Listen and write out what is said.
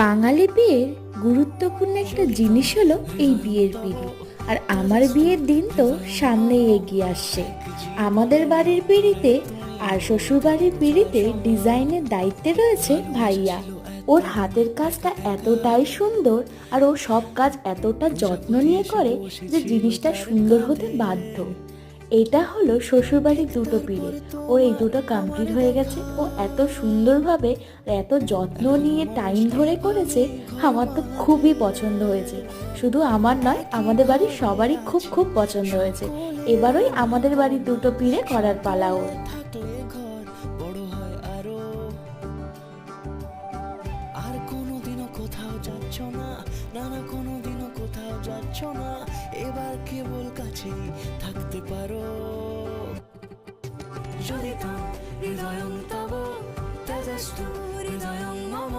বাঙালি বিয়ের গুরুত্বপূর্ণ একটা জিনিস হলো এই বিয়ের পিঁড়ি আর আমার বিয়ের দিন তো সামনেই এগিয়ে আসছে। আমাদের বাড়ির পিঁড়িতে আর শ্বশুর বাড়ির পিঁড়িতে ডিজাইনের দায়িত্বে রয়েছে ভাইয়া। ওর হাতের কাজটা এতটাই সুন্দর আর ও সব কাজ এতটা যত্ন নিয়ে করে যে জিনিসটা সুন্দর হতে বাধ্য। এটা হলো শ্বশুরবাড়ির দুটো পিড়ে ওর এই দুটো কমপ্লিট হয়ে গেছে। ও এত সুন্দরভাবে এত যত্ন নিয়ে টাইম ধরে করেছে, আমার তো খুবই পছন্দ হয়েছে। শুধু আমার নয়, আমাদের বাড়ির সবারই খুব খুব পছন্দ হয়েছে। এবারই আমাদের বাড়ির দুটো পিড়ে করার পালা হয় আরও কোনোদিনও কোথাও যাচ্ছ না কোনোদিনও কোথাও যাচ্ছ না। এবার কেবল কাছেই থাকতে পারো। যদি হৃদয়ং তব তেজস্তু হৃদয়ং মম